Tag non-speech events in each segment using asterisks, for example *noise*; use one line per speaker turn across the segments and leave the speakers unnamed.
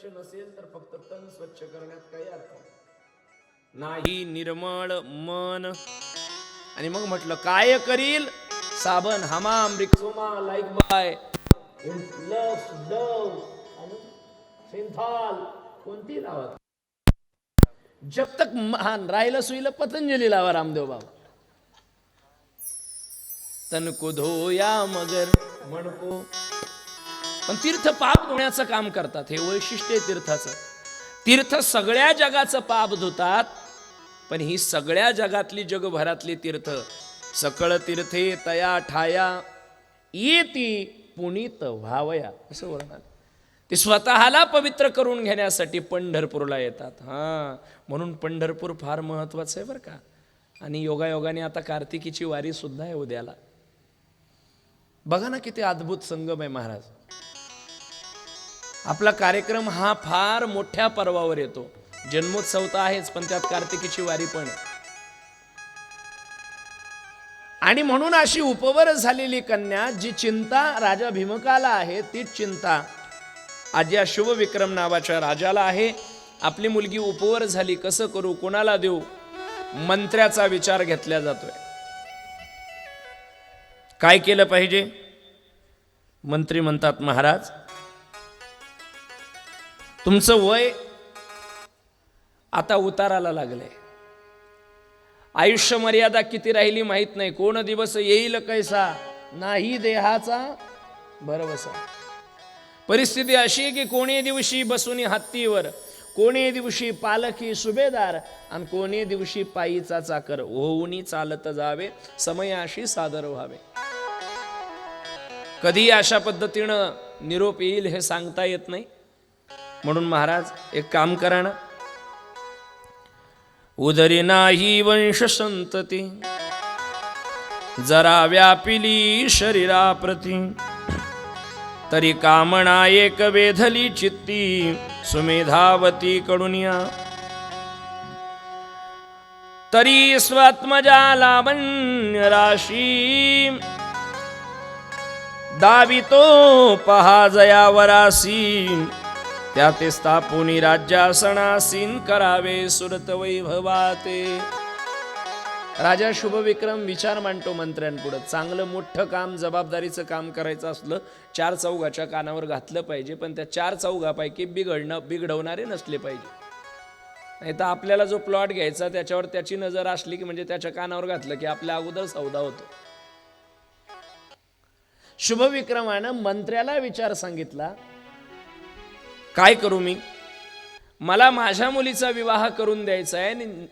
स्वच्छ नसेल तर फक्त तन स्वच्छ करण्यात काही अर्थ नाही. निर्मळ मन. आणि मग म्हटलं काय करील? साबण हमाम रिक्सोमा लाईक बाय. आणि सिंथाल. कोणती लावा? जब तक महान राहिलं सुईलं पतंजली लावा रामदेव बाबा. तन को धोया मगर म्हणको पण तीर्थ पाप धुण्याचं काम करतात. हे वैशिष्ट्य आहे तीर्थाचं. तीर्थ सगळ्या जगाचं पाप धुतात पण ही सगळ्या जगातली जगभरातली तीर्थ. सकळ तीर्थे तया ठाया येती पुनीत व्हावया असं वर्णन ते स्वतःला पवित्र करून घेण्यासाठी पंढरपूरला येतात. हां. म्हणून पंढरपूर फार महत्वाचं आहे बरं का. आणि योगायोगाने आता कार्तिकीची वारी सुद्धा आहे उद्याला. बघा ना किती अद्भुत संगम आहे महाराज. आपला कार्यक्रम हा फार मोठ्या पर्वावर येतो. जन्मोत्सव तर आहेच पण त्यात कार्तिकीची वारी पण आणि म्हणून अशी उपवर झालेली कन्या जी चिंता राजा भीमकाला आहे तीच चिंता आज या शुभविक्रम नावाच्या राजाला आहे. आपली मुलगी उपवर झाली कसं करू कोणाला देऊ मंत्र्याचा विचार घेतला जातोय. काय केलं पाहिजे? मंत्री म्हणतात महाराज तुमचं वय आता उताराला लागलंय. आयुष्य मर्यादा किती राहिली माहीत नाही. कोण दिवस येईल कैसा? नाही देहाचा भरवसा. परिस्थिती अशी आहे की कोणी दिवशी बसून हत्तीवर कोणी दिवशी पालखी सुभेदार आणि कोणी दिवशी पायीचा चाकर होऊनी चालत जावे. समयाशी सादर व्हावे. कधी अशा पद्धतीनं निरोप येईल हे सांगता येत नाही. म्हणून महाराज एक काम करा ना. उदरी नाही वंश संतती जरा व्यापिली शरीराप्रती. तरी कामना एक वेधली चित्ती सुमेधावती कडुनिया तरी स्वात्मजा लावण्य राशी. दावितो पहा जयावरासी. त्या ते स्थापुनी राज्यासनासीन करावे सुरत वैभवाते. राजा शुभविक्रम विचार मांडतो मंत्र्यांपुढं. चांगलं मोठं काम जबाबदारीचं काम करायचं असलं चार चौघाच्या कानावर घातलं पाहिजे पण त्या चार चौघापैकी बिघडणं बिघडवणारे नसले पाहिजे. नाही तर आपल्याला जो प्लॉट घ्यायचा त्याच्यावर त्याची नजर असली की म्हणजे त्याच्या कानावर घातलं की आपल्या अगोदर सौदा होतो. शुभविक्रमानं मंत्र्याला विचार सांगितला काय करू मी? मला माझ्या मुलीचा विवाह करून द्यायचा आहे आणि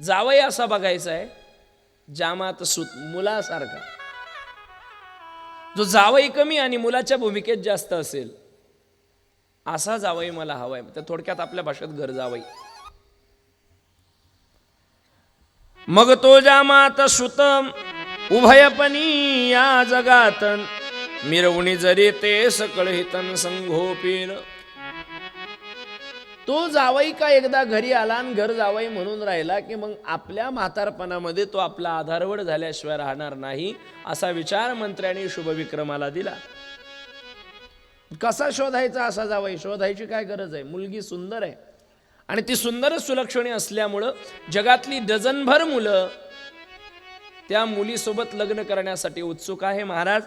जावई असा बघायचा आहे जामात सुत मुलासारखा. जो जावई कमी आणि मुलाच्या भूमिकेत जास्त असेल असा जावई मला हवाय. तर थोडक्यात आपल्या भाषेत घर जावई. मग तो जामात सुत उभयपणी या जगात मिरवणी जरी ते सकळ हितन संघोपीन. तो जावई का एकदा घरी आला आणि घर जावई म्हणून राहिला की मग आपल्या म्हातारपणामध्ये तो आपला आधारवड झाल्याशिवाय राहणार नाही असा विचार मंत्र्यांनी शुभविक्रमाला दिला. कसा शोधायचा असा जावई? शोधायची काय गरज आहे? मुलगी सुंदर आहे. आणि ती सुंदरच सुलक्षणी असल्यामुळं जगातली डझनभर मुलं त्या मुलीसोबत लग्न करण्यासाठी उत्सुक आहे. महाराज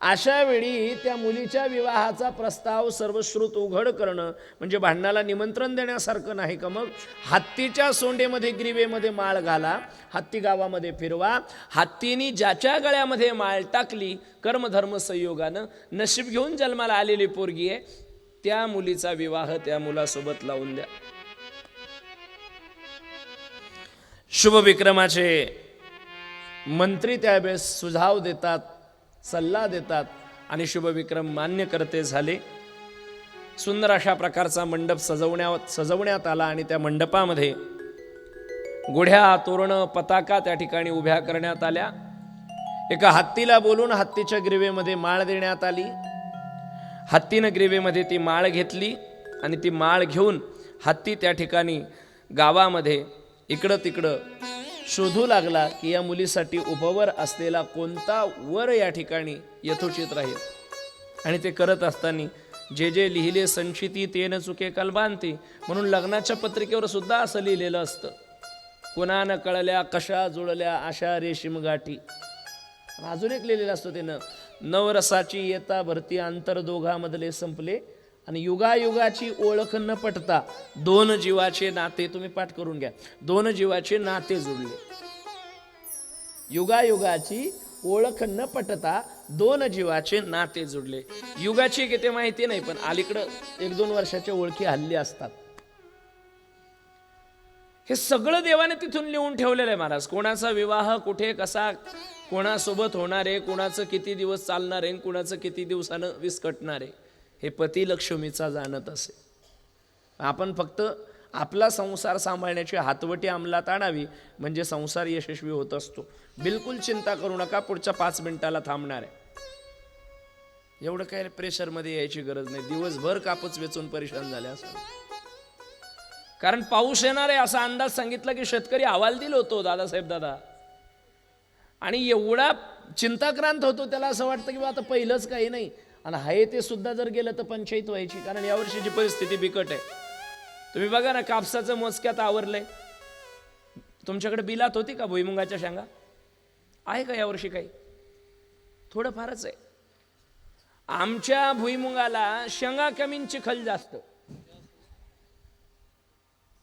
अशा वेळी त्या मुलीच्या विवाहाचा प्रस्ताव सर्वश्रुत उघड करणं म्हणजे भांडणाला निमंत्रण देण्यासारखं नाही का मग? हत्तीच्या सोंडेमध्ये ग्रीवेमध्ये माळ घाला हत्ती गावामध्ये फिरवा हत्तीनी ज्याच्या गळ्यामध्ये माळ टाकली कर्मधर्म संयोगानं नशीब घेऊन जन्माला आलेली पोरगी आहे त्या मुलीचा विवाह त्या मुलासोबत लावून द्या. शुभविक्रमाचे मंत्री त्यावेळेस सुझाव देतात सल्ला देतात आणि शुभविक्रम मान्य करते झाले. सुंदर अशा प्रकारचा मंडप सजवण्या सजवण्यात आला आणि त्या मंडपामध्ये गुढ्या तोरणं पताका त्या ठिकाणी उभ्या करण्यात आल्या. एका हत्तीला बोलून हत्तीच्या ग्रीवेमध्ये माळ देण्यात आली. हत्तीनं ग्रीवेमध्ये ती माळ घेतली आणि ती माळ घेऊन हत्ती त्या ठिकाणी गावामध्ये इकडं तिकडं शोधू लागला की या मुलीसाठी उपवर असलेला कोणता वर या ठिकाणी यथोचित राहील? आणि ते करत असताना जे जे लिहिले संचिती तेन चुके कल्बांती म्हणून लग्नाच्या पत्रिकेवर सुद्धा असं लिहिलेलं असतं. कोणा न कळल्या कशा जुळल्या आशा रेशीम गाठी. अजून एक लिहिलेलं असतं त्यानं नवरसाची येता भरती अंतर दोघामधले संपले आणि युगायुगाची ओळख न पटता दोन जीवाचे नाते तुम्ही पाठ करून घ्या. दोन जीवाचे नाते जुळले युगायुगाची ओळख न पटता दोन जीवाचे नाते जुडले. युगाची किती माहिती नाही पण अलीकडं एक दोन वर्षाच्या ओळखी हल्ली असतात. हे सगळं देवाने तिथून लिहून ठेवलेलं आहे महाराज. कोणाचा विवाह कुठे कसा कोणासोबत होणार आहे कोणाचं किती दिवस चालणार आहे कोणाचं किती दिवसानं विस्कटणार आहे. हे पती लक्ष्मीचा जाणत असे. आपण फक्त आपला संसार सांभाळण्याची हातवटी अंमलात आणावी म्हणजे संसार यशस्वी होत असतो. बिलकुल चिंता करू नका पुढच्या पाच मिनिटाला थांबणार आहे. एवढं काय प्रेशरमध्ये यायची गरज नाही. दिवसभर कापूच वेचून परेशान झाले असं कारण पाऊस येणार आहे असा अंदाज सांगितला की शेतकरी हवालदिल होतो दादासाहेब दादा. आणि एवढा चिंताक्रांत होतो त्याला असं वाटतं की आता पहिलंच काही नाही. आणि हाय ते सुद्धा जर गेलं तर पंचायत व्हायची कारण यावर्षीची परिस्थिती बिकट आहे. तुम्ही बघा ना कापसाचं मोजक्यात आवरलंय. तुमच्याकडे बिलात होती का भुईमुंगाच्या शेंगा? आहे का यावर्षी काही? थोडं फारच आहे. आमच्या भुईमुगाला शेंगा कमींची खल जास्त.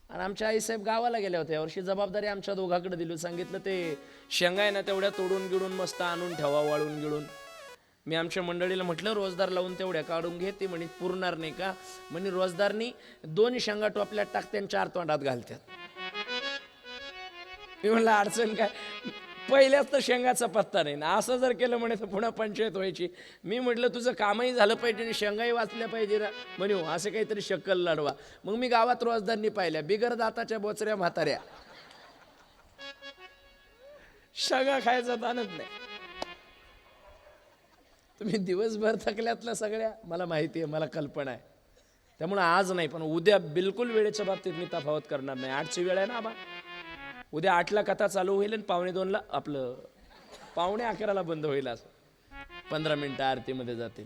आणि आमच्या आईसाहेब गावाला गेल्या होत्या यावर्षी जबाबदारी आमच्या दोघाकडे दिली. सांगितलं ते शेंगा आहे ना तेवढ्या तोडून गिडून मस्त आणून ठेवा वाळून गिळून मी आमच्या मंडळीला म्हटलं रोजदार लावून तेवढ्या काढून घे. ते म्हणे पुरणार नाही का? म्हणे रोजदारनी दोन शेंगा टोपल्यात टाकते आणि चार तोंडात घालतात मी म्हणलं अडचण काय? पहिल्याच तर शेंगाचा पत्ता नाही. ना असं जर केलं म्हणे तर पुन्हा पंचायत व्हायची. मी म्हटलं तुझं कामही झालं पाहिजे आणि शेंगाही वाचल्या पाहिजे ना म्हणे हो असं काहीतरी शक्कल लढवा. मग मी गावात रोजदारनी पाहिल्या. बिगर दाताच्या बोचऱ्या म्हाताऱ्या. शेंगा खायचा ताणत नाही. तुम्ही दिवसभर थकल्यातल्या सगळ्या मला माहिती आहे मला कल्पना आहे. त्यामुळे आज नाही पण उद्या बिलकुल वेळेच्या बाबतीत मी तफावत करणार नाही. आठची वेळ आहे ना आबा? उद्या आठला कथा चालू होईल आणि पावणे दोनला आपलं पावणे अकराला बंद होईल असं. पंधरा मिनटं आरतीमध्ये जातील.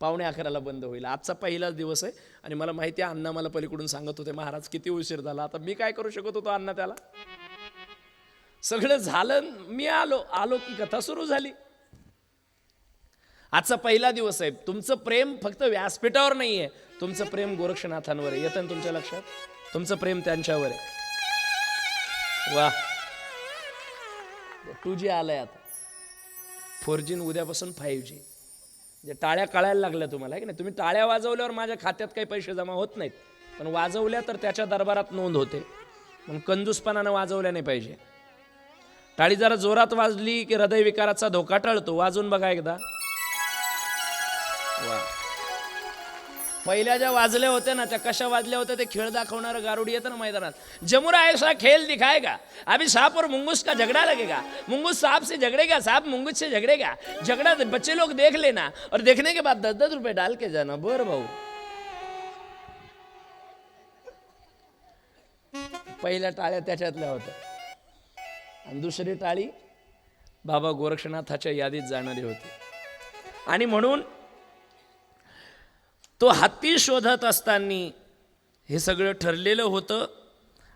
पावणे अकराला बंद होईल. आजचा पहिलाच दिवस आहे आणि मला माहिती आहे अण्णा मला पलीकडून सांगत होते महाराज किती उशीर झाला? आता मी काय करू शकत होतो अण्णा त्याला? सगळं झालं मी आलो आलो की कथा सुरू झाली. आजचा पहिला दिवस आहे. तुमचं प्रेम फक्त व्यासपीठावर नाही आहे तुमचं प्रेम गोरक्षनाथांवर आहे. येतं ना तुमच्या लक्षात? तुमचं प्रेम त्यांच्यावर आहे. वा टू जी आलंय आता. फोर जी उद्यापासून फाईव्ह जी. जे टाळ्या कळायला लागल्या तुम्हाला आहे की नाही? तुम्ही टाळ्या वाजवल्यावर माझ्या खात्यात काही पैसे जमा होत नाहीत. पण वाजवल्या तर त्याच्या दरबारात नोंद होते. पण कंजूसपणानं वाजवल्या नाही पाहिजे. टाळी जरा जोरात वाजली की हृदयविकाराचा धोका टळतो. वाजून बघा एकदा. वा. पहिल्या ज्या वाजल्या होत्या ना त्या कशा वाजल्या होत्या ते खेळ दाखवणारं गारुडी येतं ना मैदानात. जमुरा ऐसा खेल दिखाएगा अभी सांप और मुंगूस का झगड़ा लगेगा मुंगूस सांप से झगड़ेगा सांप मुंगूस से झगड़ेगा झगड़ा बच्चे लोग देख लेना और देखने के बाद दस दस रुपये डाल के जाना। बर भाऊ। पहिल्या टाळ्या त्याच्यातल्या होत्या. आणि दुसरी टाळी बाबा गोरक्षनाथाच्या यादीत जाणारी होती. आणि म्हणून तो हत्ती शोधत असताना हे सगळं ठरलेलं होतं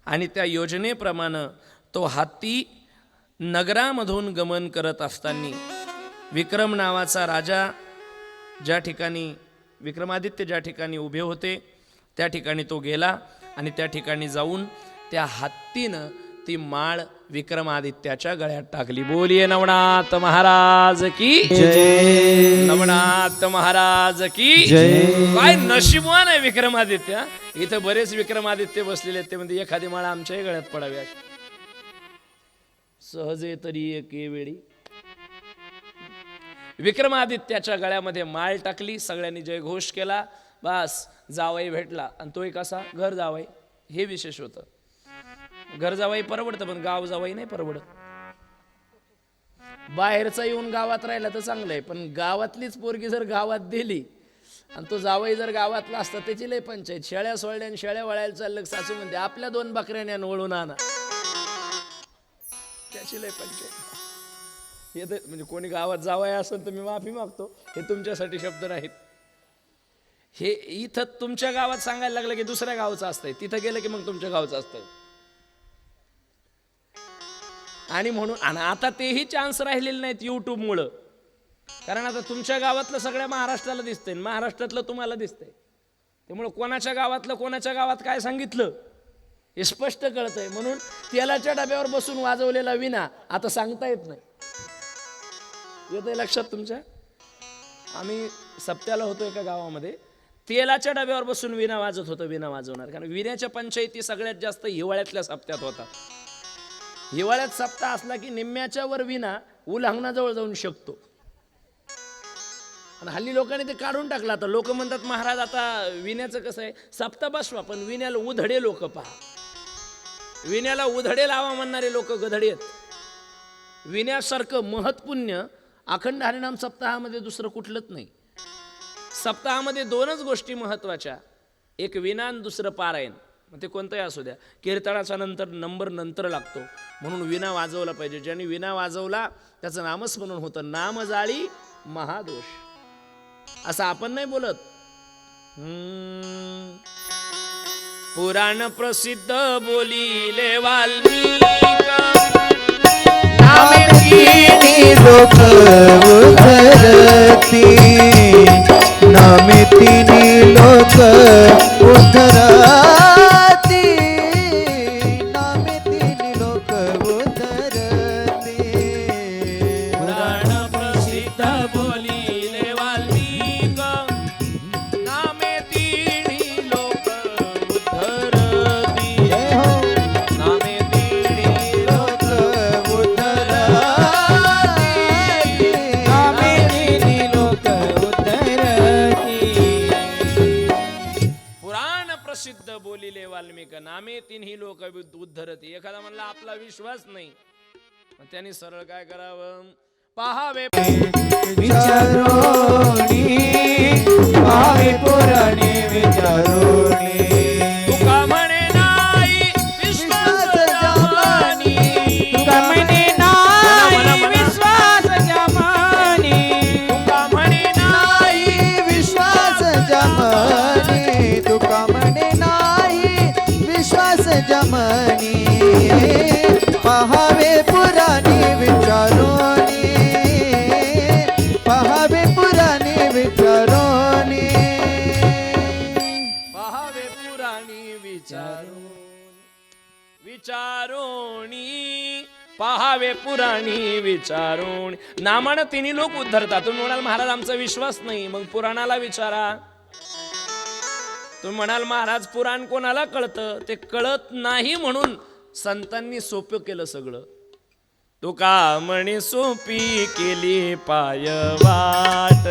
आणि त्या योजनेप्रमाणे तो हत्ती नगरामधून गमन करत असताना विक्रम नावाचा राजा ज्या ठिकाणी विक्रमादित्य ज्या ठिकाणी उभे होते त्या ठिकाणी तो गेला आणि त्या ठिकाणी जाऊन त्या हत्तीनं ती माळ विक्रमादित्याच्या गळ्यात टाकली. बोलिये नवनाथ महाराज की? नवनाथ महाराज की? काय नशिबवान आहे विक्रमादित्य? इथं बरेच विक्रमादित्य बसलेले आहेत. ते म्हणजे एखादी माळ आमच्याही गळ्यात पडावी. अशी. सहजे तरी एक वेळी. विक्रमादित्याच्या गळ्यामध्ये माळ टाकली सगळ्यांनी जयघोष केला. बस जावाई भेटला. आणि तोही कसा? घर जावाई. हे विशेष होतं. घर जावाई परवडतं पण गाव जावाई नाही परवडत. बाहेरचा येऊन गावात राहिला तर चांगलं आहे पण गावातलीच पोरगी जर गावात दिली आणि तो जावई जर गावातला असता त्याची लय पंचायत. शेळ्या सोळल्या आणि शेळ्या वळायला चाललं सासू म्हणते आपल्या दोन बकऱ्याने वळून आणा. त्याची लय पंचायत. हे तर म्हणजे कोणी गावात जावाय असेल तर मी माफी मागतो हे तुमच्यासाठी शब्द नाहीत. हे इथं तुमच्या गावात सांगायला लागलं की दुसऱ्या गावचं असतंय तिथं गेलं की मग तुमच्या गावचं असतंय. आणि म्हणून आणि आता तेही चान्स राहिलेले नाहीत यूट्यूबमुळं कारण आता तुमच्या गावातलं सगळ्या महाराष्ट्राला दिसतंय आणि महाराष्ट्रातलं तुम्हाला दिसतंय. त्यामुळं कोणाच्या गावातलं कोणाच्या गावात काय सांगितलं हे स्पष्ट कळतंय. म्हणून तेलाच्या डब्यावर बसून वाजवलेला विना आता सांगता येत नाही. येतंय लक्षात तुमच्या? आम्ही सप्त्याला होतो एका गावामध्ये. तेलाच्या डब्यावर बसून विना वाजत होतं विना वाजवणार. कारण विण्याच्या पंचायती सगळ्यात जास्त हिवाळ्यातल्या सप्त्यात होतात. हिवाळ्यात सप्ताह असला की निम्म्याच्या वर विना उल्हांगणाजवळ जाऊन शकतो. आणि हल्ली लोकांनी ते काढून टाकलं आता. लोक म्हणतात महाराज आता विण्याचं कसं आहे? सप्ताह बसवा पण विण्याला उधडे लोक पहा. विण्याला उधडे लावा म्हणणारे लोक गधडे आहेत. विण्यासारखं महत्पुण्य अखंड हरिणाम सप्ताहामध्ये दुसरं कुठलंच नाही. सप्ताहामध्ये दोनच गोष्टी महत्त्वाच्या. एक विना आणि दुसरं पारायण. मग ते कोणतंही असू द्या. कीर्तनाचा नंतर नंबर नंतर लागतो. म्हणून विना वाजवला पाहिजे. ज्यांनी विना वाजवला त्याचं नामस्मरण होतं. नाम जाळी महादोष. असं आपण नाही बोलत. पुराण प्रसिद्ध बोलिले वाल्मिक.
नामेतीनी लोक उद्धरती लोक उद्धरती
प्रसिद्ध बोलिले वाल्मिक. नामे तिणी लोक उद्धरती
हो.
नामे तिणी
लोक उद्धरती नामेतीनी लोक उद्धरती
पुराण प्रसिद्ध बोलिले वाल्मिक नामे तिन्ही लोक उद्धरती एखादा म्हणला आपला विश्वास नाही. त्यांनी सरळ काय करावं? पहावे.
विचारोणी भावे पुराणे विचारोणी
तुका म्हणे नाही विश्वास जमानी.
तुका म्हणे. विश्वास जमानी
तुका म्हणे नाही
विश्वास जमानी तुका म्हणे नाही विश्वास जमानी पहावे पुराणी पहावे पुराणी
विचारून. नामानं तिन्ही लोक उद्धरतात तुम्ही म्हणाल महाराज आमचा विश्वास नाही. मग पुराणाला विचारा. तुम्ही म्हणाल महाराज पुराण कोणाला कळतं? ते कळत नाही म्हणून संतांनी सोपं केलं सगळं. तुका म्हणे सोपी केली पाय वाट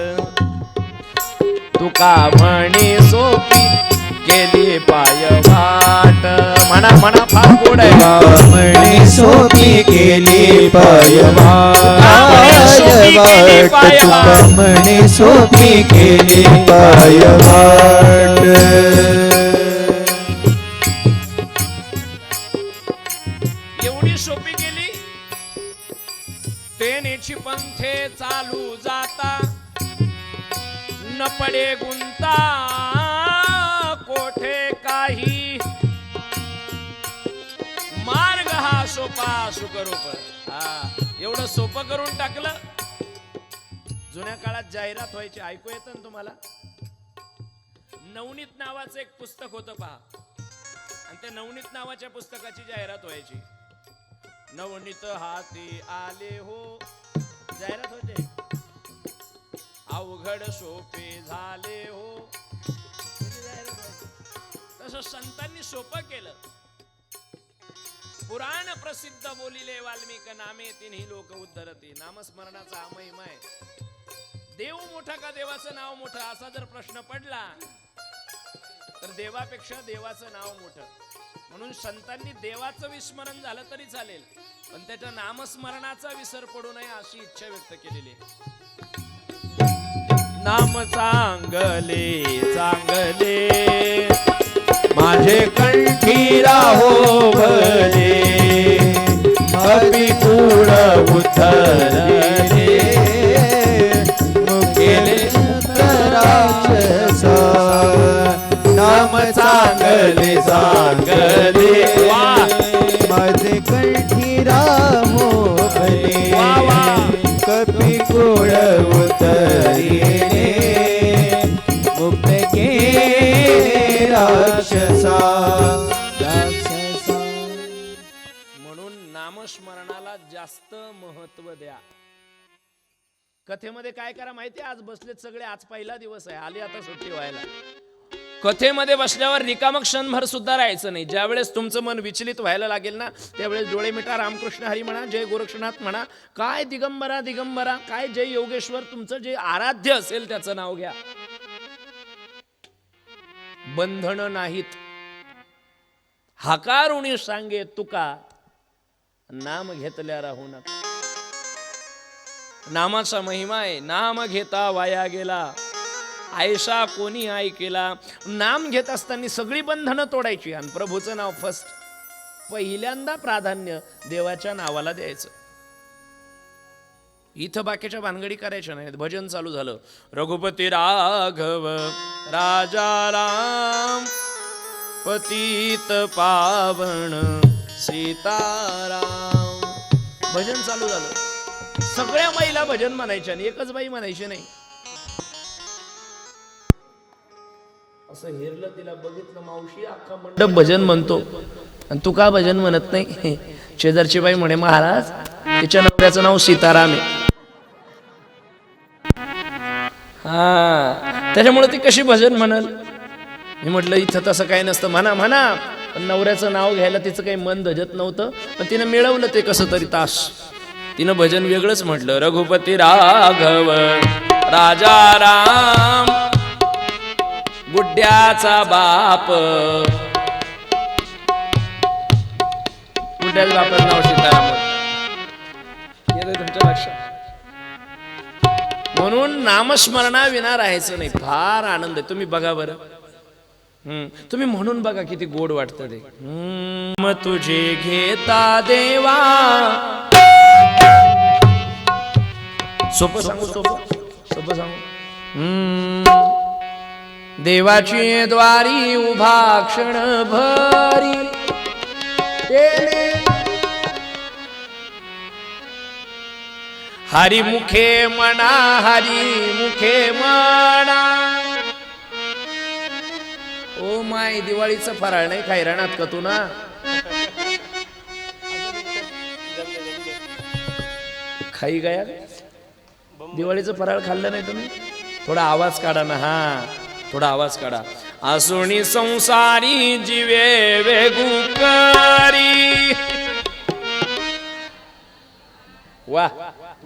तुका म्हणे सोपी केली पाय वाट. म्हणा म्हणा फार गोड आहे
म्हणे सोपी केली पाय वाट. म्हणे सोपी केली पाय वाट.
बरोबर. हा. एवढं सोपं करून टाकलं. जुन्या काळात जाहिरात व्हायची. ऐकू येत ना तुम्हाला? नवनीत नावाचं एक पुस्तक होतं पहा. आणि त्या नवनीत नावाच्या पुस्तकाची जाहिरात व्हायची. नवनीत हाती आले हो. जाहिरात होते? अवघड सोपे झाले हो. त्याची तसं संतांनी सोपं केलं. पुराण प्रसिद्ध बोलिले वाल्मिक नामे तिन्ही लोक उद्धरती. नामस्मरणाचा महिमय महिमा आहे देव मोठा का देवाचं नाव मोठं? असा जर प्रश्न पडला तर देवापेक्षा देवाचं नाव मोठं. म्हणून संतांनी देवाचं विस्मरण झालं तरी चालेल पण त्याच्या नामस्मरणाचा विसर पडू नये अशी इच्छा व्यक्त केलेली आहे. नाम चांगले चांगले.
माझे कंठी राहो भले अभी कुळ उतरले केले राक्षस
नाम चांगले चांगले कथेमध्ये काय करा माहिती आज बसलेत सगळे आज पहिला दिवस आहे. आले आता सुट्टी व्हायला. कथेमध्ये बसल्यावर रिकाम क्षणभर सुद्धा राहायचं नाही. ज्यावेळेस तुमचं मन विचलित व्हायला लागेल ना त्यावेळेस डोळे मिठा रामकृष्ण हरी म्हणा जय गोरक्षनाथ म्हणा. काय दिगंबरा दिगंबरा काय जय योगेश्वर तुमचं जे आराध्य असेल त्याचं नाव घ्या. बंधन नाहीत. हाकारुणी सांगे तुका नाम घेतल्या राहू नका. नामाचा महिमा आहे. नाम घेता वाया गेला. आयसा कोणी ऐकेला नाम घेत असताना सगळी बंधनं तोडायची आणि प्रभूचं नाव फर्स्ट पहिल्यांदा प्राधान्य देवाच्या नावाला द्यायचं. इथं बाकीच्या भानगडी करायच्या नाहीत. भजन चालू झालं. रघुपती राघव राजा राम पतित पावन सीताराम. भजन चालू झालं. सगळ्या महिला भजन म्हणायच्या आणि एकच बाई म्हणायची नाही. असं हेरलं तिला बघितलं मावशी अख्खा मंडप भजन म्हणतो. आणि तू का भजन म्हणत नाही? *laughs* शेजारची बाई म्हणे महाराज तिच्या नवऱ्याचं नाव सीताराम आहे. हा त्याच्यामुळे ती कशी भजन म्हणाल? मी म्हटलं इथं तसं काही नसतं. म्हणा म्हणा पण नवऱ्याचं नाव घ्यायला तिचं काही मन धजत नव्हतं. पण तिनं मिळवलं ते कसं तरी तास. तिनं भजन वेगळंच म्हटलं. रघुपती राघव राजा राम गुड्ड्याचा बाप. गुड्ड्याच्या बापाचं नाव सीताराम तुमच्या लक्षात. म्हणून नामस्मरणा विना राहायचं नाही. फार आनंद आहे. तुम्ही बघा बरं. हम्म. तुम्ही म्हणून बघा किती गोड वाटतं ते. तुझे घेता देवा. सोपं सांगू सोपं सोपं सांगू. हम्म. देवाची द्वारी उभा क्षण भरी. हरी मुखे म्हणा हरी मुखे म्हणा ओ माय दिवाळीचं फराळ नाही खाय रानात का तू ना. खाई गया? दिवाळीचं फराळ खाल्लं नाही तुम्ही? थोडा आवाज काढा ना हा. थोडा आवाज काढा. असुणी संसारी जीवे वेगुकारी वा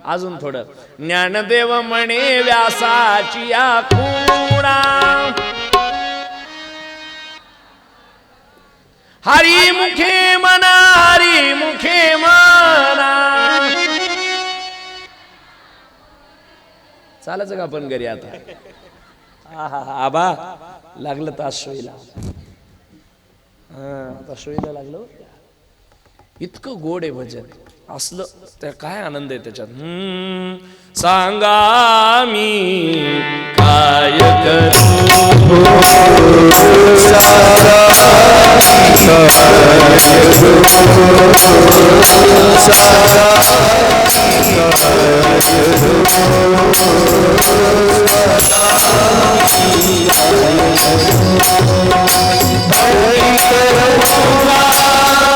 अजून थोडं. ज्ञानदेव म्हणे व्यासाची या हरी मुखे मना हरी मुखे मना. चालायचं का आपण घरी आता. आहा, आबा लागलं तास सोयीला. हा आता सोयीला लागलं. इतकं गोड आहे भजन. असलं त्या काय आनंद आहे त्याच्यात? सांगा मी काय करू?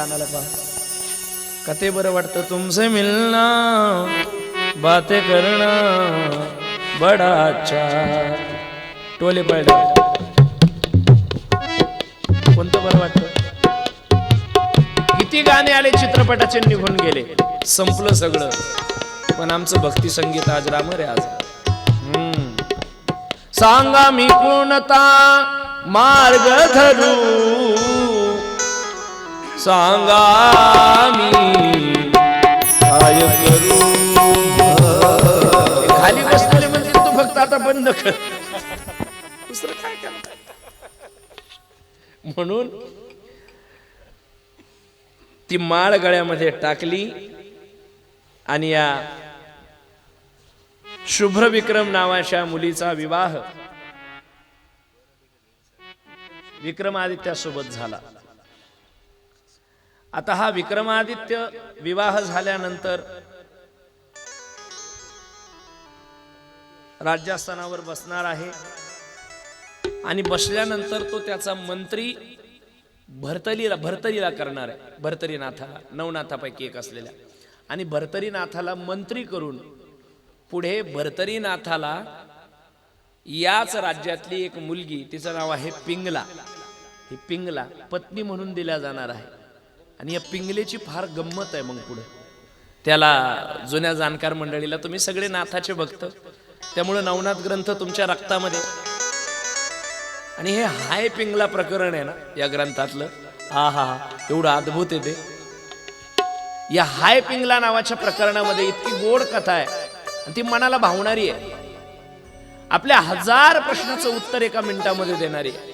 कानाला पहा. कते बरं वाटतं तुमसे मिलना बाते करना बडा अच्छा टोले पळले कोणतं बरं वाटतं? किती गाणे आले चित्रपटाचे निघून गेले. संपलं सगळं. पण आमचं भक्ती संगीत आज रामर आज. हम्म. सांगा मी कोणता मार्ग धरू? सांगा मी. काय करू खाली बसलेले म्हणजे तू फक्त आता बंद कर. दुसरं काय करणार? म्हणून ती माळ गळ्यामध्ये टाकली आणि या शुभ्र विक्रम नावाच्या मुलीचा विवाह विक्रमादित्यासोबत झाला. आता हा विक्रमादित्य विवाह झाल्यानंतर राज्यास्थानावर बसणार आहे. आणि बसल्यानंतर तो त्याचा मंत्री भरतरीला भरतरीला करणार आहे. भरतरीनाथाला नवनाथापैकी एक असलेल्या. आणि भरतरीनाथाला मंत्री करून पुढे भरतरीनाथाला याच राज्यातली एक मुलगी तिचं नाव आहे पिंगला. ही पिंगला पत्नी म्हणून दिल्या जाणार आहे. आणि या पिंगलेची फार गंमत आहे मग पुढे. त्याला जुन्या जाणकार मंडळीला तुम्ही सगळे नाथाचे भक्त. त्यामुळे नवनाथ ग्रंथ तुमच्या रक्तामध्ये. आणि हे हाय पिंगला प्रकरण आहे ना या ग्रंथातलं. हा हा हा एवढं अद्भुत आहे ते. या हाय पिंगला नावाच्या प्रकरणामध्ये इतकी गोड कथा आहे. आणि ती मनाला भावणारी आहे. आपल्या हजार प्रश्नाचं उत्तर एका मिनिटामध्ये देणारी आहे.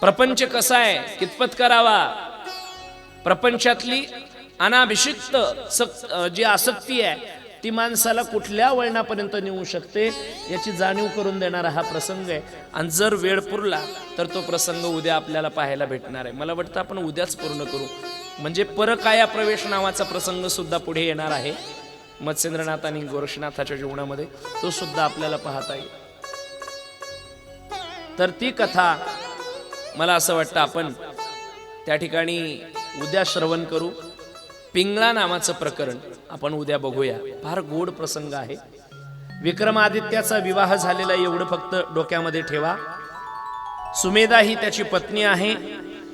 प्रपंच कसा आहे? कितपत करावा? प्रपंचातली अनाभिषिक्त जी आसक्ती आहे ती माणसाला कुठल्या वळणापर्यंत नेऊ शकते याची जाणीव करून देणारा हा प्रसंग आहे. आणि जर वेळ पुरला तर तो प्रसंग उद्या आपल्याला पाहायला भेटणार आहे. मला वाटतं आपण उद्याच पूर्ण करू. म्हणजे परकाया प्रवेश नावाचा प्रसंग सुद्धा पुढे येणार आहे. मत्स्येंद्रनाथ आणि गोरक्षनाथाच्या जीवनामध्ये तो सुद्धा आपल्याला पाहता येईल. तर ती कथा मला असं वाटतं आपण त्या ठिकाणी उद्या श्रवण करू. पिंगळा नावाचं प्रकरण आपण उद्या बघूया. फार गोड प्रसंग आहे. विक्रमादित्याचा विवाह झालेला एवढं फक्त डोक्यामध्ये ठेवा. सुमेधा ही त्याची पत्नी आहे.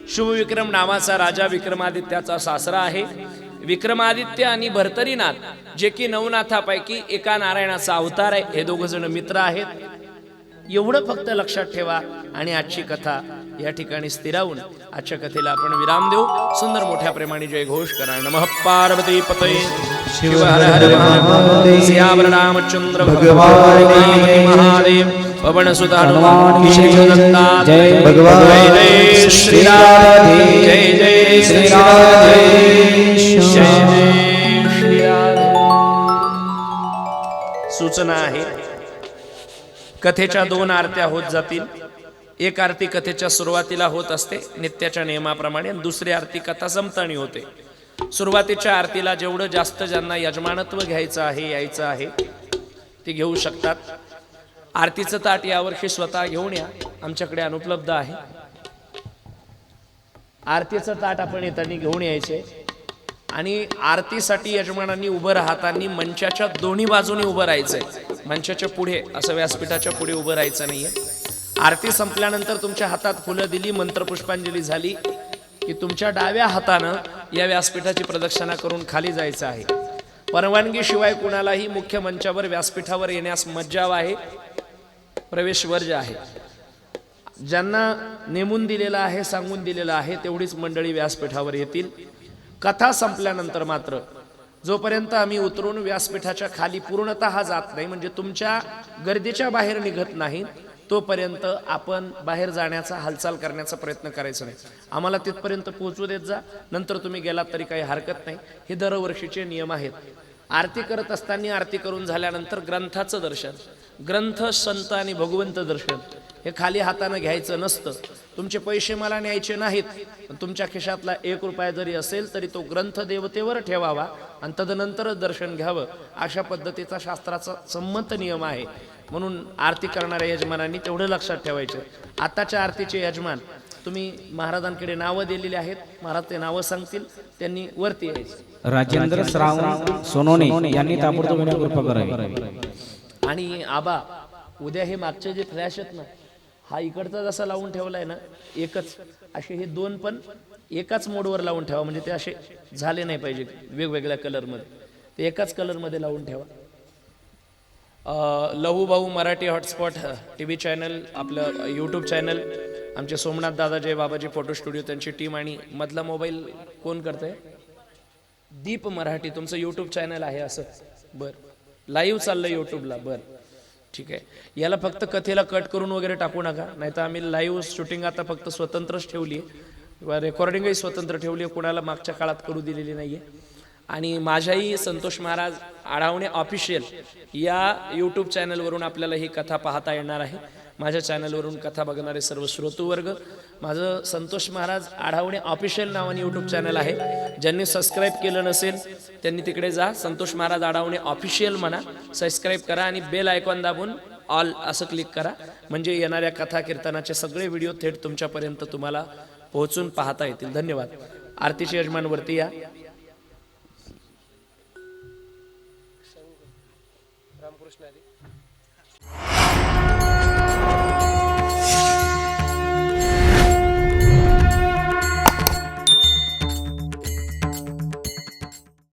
शुभविक्रम नावाचा राजा विक्रमादित्याचा सासरा आहे. विक्रमादित्य आणि भरतरीनाथ जे की नवनाथापैकी एका नारायणाचा अवतार आहे हे दोघ जण मित्र आहेत. एवढं फक्त लक्षात ठेवा आणि आजची कथा या ठिकाणी स्थिरावून आजच्या कथेला आपण विराम देऊ. सुंदर मोठ्या प्रेमाने जय घोष करा नमः पार्वती पतये. शिव हर हर महादेव. रामचंद्र भगवान महादेव. पवन सुत
जय भगवान
जय जय श्री राधे. जय जय श्री राधे. जय जय श्री राधे. सूचना आहे. कथेच्या दोन आरत्या होत जातील. एक आरती कथेच्या सुरुवातीला होत असते नित्याच्या नियमाप्रमाणे दुसरी आरती कथा संपतानी होते. सुरुवातीच्या आरतीला जेवढं जास्त ज्यांना यजमानत्व घ्यायचं आहे यायचं आहे ते घेऊ शकतात. आरतीचं ताट यावर्षी स्वतः घेऊन या आमच्याकडे अनुपलब्ध आहे. आरतीचं ताट आपण येताना घेऊन यायचे. आणि आरतीसाठी यजमानांनी उभं राहताना मंचाच्या दोन्ही बाजूनी उभं राहायचंय. मंचाच्या पुढे असं व्यासपीठाच्या पुढे उभं राहायचं नाहीये. आरती संपल्यानंतर तुमच्या हातात फुलं दिली मंत्रपुष्पांजली झाली की तुमच्या डाव्या हातानं या व्यासपीठाची प्रदक्षिणा करून खाली जायचं आहे. परवानगी शिवाय कुणालाही मुख्य मंचावर व्यासपीठावर येण्यास मज्जाव आहे प्रवेश वर्ज आहे. ज्यांना नेमून दिलेलं आहे सांगून दिलेलं आहे तेवढीच मंडळी व्यासपीठावर येतील. कथा संपल्यानंतर मात्र जोपर्यंत आम्ही उतरून व्यासपीठाच्या खाली पूर्णतः जात नाही म्हणजे तुमच्या गर्दीच्या बाहेर निघत नाही तोपर्यंत आपण बाहेर जाण्याचा हालचाल करण्याचा प्रयत्न करायचा नाही. आम्हाला तिथपर्यंत पोहोचू देत जा नंतर तुम्ही गेलात तरी काही हरकत नाही. हे दरवर्षीचे नियम आहेत. आरती करत असताना आरती करून झाल्यानंतर ग्रंथाचं दर्शन ग्रंथ संत आणि भगवंत दर्शन. हे खाली हातानं घ्यायचं नसतं. तुमचे पैसे मला न्यायचे नाहीत. पण तुमच्या खिशातला एक रुपया जरी असेल तरी तो ग्रंथ देवतेवर ठेवावा आणि तदनंतरच दर्शन घ्यावं. अशा पद्धतीचा शास्त्राचा संमत नियम आहे. म्हणून आरती करणाऱ्या यजमानांनी तेवढं लक्षात ठेवायचं. आताच्या आरतीचे यजमान तुम्ही महाराजांकडे नावं दिलेली आहेत. महाराज ते नावं सांगतील. त्यांनी वरती यायचं.
राजेंद्र श्रावण सोनोने यांनी ताबडतोब येण्यावर कृपा करावी.
आणि आबा उद्या हे मागचे जे फ्लॅश आहेत ना हा इकडचा जसा लावून ठेवलाय ना एकच. असे हे दोन पण एकाच मोडवर लावून ठेवा म्हणजे ते असे झाले नाही पाहिजे वेगवेगळ्या कलरमध्ये. ते एकाच कलरमध्ये लावून ठेवा. अ, लहू भाऊ Marathi hotspot T V channel आपलं यूट्यूब चॅनल आमचे सोमनाथ दादा जय बाबाजी फोटो स्टुडिओ त्यांची टीम आणि मधला मोबाईल कोण करतंय? दीप मराठी तुमचं यूट्यूब चॅनल आहे असं. बरं. लाईव्ह चाललं यूट्यूबला बर. ठीक आहे. याला फक्त कथेला कट करून वगैरे टाकू नका नाहीतर आम्ही लाईव्ह शूटिंग आता फक्त स्वतंत्रच ठेवली. आहे किंवा रेकॉर्डिंगही स्वतंत्र ठेवली आहे कुणाला मागच्या काळात करू दिलेली नाही आहे आणि माझ्याही संतोष महाराज आढावणे ऑफिशियल या यूट्यूब चॅनलवरून आपल्याला ही कथा पाहता येणार आहे. माझ्या चॅनलवरून कथा बघणारे सर्व श्रोतूवर्ग माझं संतोष महाराज आढावणे ऑफिशियल नावाने यूट्यूब चॅनल आहे. ज्यांनी सबस्क्राईब केलं नसेल त्यांनी तिकडे जा संतोष महाराज आढावणे ऑफिशियल म्हणा. सबस्क्राईब करा आणि बेल आयकॉन दाबून ऑल असं क्लिक करा. म्हणजे येणाऱ्या कथा कीर्तनाचे सगळे व्हिडिओ थेट तुमच्यापर्यंत तुम्हाला पोहोचून पाहता येतील. धन्यवाद. आरतीचे यजमानवरती या.